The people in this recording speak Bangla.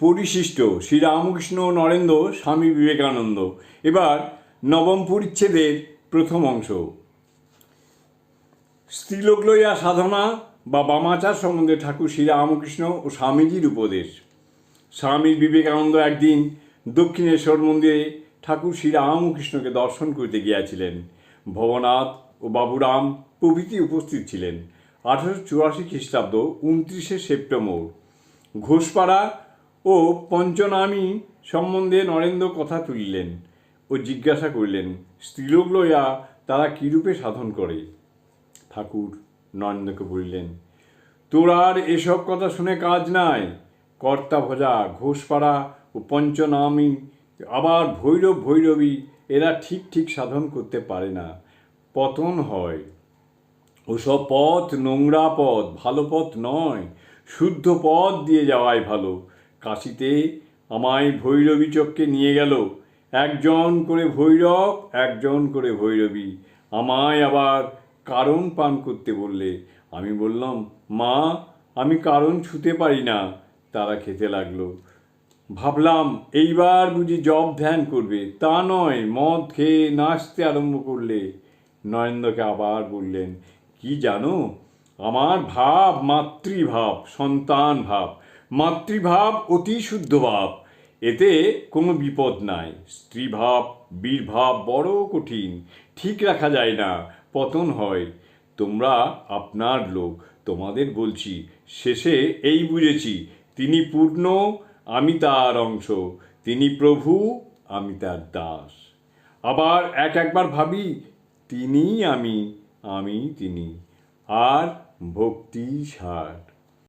পরিশিষ্ট শ্রীরামকৃষ্ণ নরেন্দ্র স্বামী বিবেকানন্দ। এবার নবম পরিচ্ছেদের প্রথম অংশ। স্ত্রীলোক লইয়া সাধনা বা বামাচার সম্বন্ধে ঠাকুর শ্রীরামকৃষ্ণ ও স্বামীজির উপদেশ। স্বামী বিবেকানন্দ একদিন দক্ষিণেশ্বর মন্দিরে ঠাকুর শ্রীরামকৃষ্ণকে দর্শন করতে গিয়াছিলেন। ভবনাথ ও বাবুরাম প্রভৃতি উপস্থিত ছিলেন। আঠারোশো চুরাশি খ্রিস্টাব্দ উনত্রিশে সেপ্টেম্বর। ঘোষপাড়া ও পঞ্চনামী সম্বন্ধে নরেন্দ্র কথা তুলিলেন ও জিজ্ঞাসা করিলেন, স্ত্রীলোক লইয়া তারা কীরূপে সাধন করে? ঠাকুর নরেন্দ্রকে বলিলেন, তোর আর এসব কথা শুনে কাজ নাই। কর্তা ভোজা, ঘোষপাড়া ও পঞ্চনামী আবার ভৈরব ভৈরবী এরা ঠিক ঠিক সাধন করতে পারে না। পতন হয়। ওসব পথ নোংরা পথ, ভালো পথ নয়। শুদ্ধ পথ দিয়ে যাওয়াই ভালো। কাশিতে আমায় ভৈরবী চক্কে নিয়ে গেল। একজন করে ভৈরব, একজন করে ভৈরবী। আমায় আবার কারণ পান করতে বললে। আমি বললাম, মা, আমি কারণ ছুতে পারি না। তারা খেতে লাগল। ভাবলাম, এইবার বুঝি জব ধ্যান করবে। তা নয়, মদ খেয়ে নাচতে আরম্ভ করলে। নরেন্দ্রকে আবার বললেন, কি জানো, আমার ভাব মাতৃভাব, সন্তান ভাব। মাতৃভাব অতি শুদ্ধ ভাব। এতে কোনো বিপদ নাই। স্ত্রীভাব, বীরভাব বড় কঠিন। ঠিক রাখা যায় না, পতন হয়। তোমরা আপনার লোক, তোমাদের বলছি, শেষে এই বুঝেছি, তিনি পূর্ণ, আমি তার অংশ, তিনি প্রভু, আমি তার দাস। আবার এক একবার ভাবি তিনি আমি আমি তিনি। আর ভক্তি সার।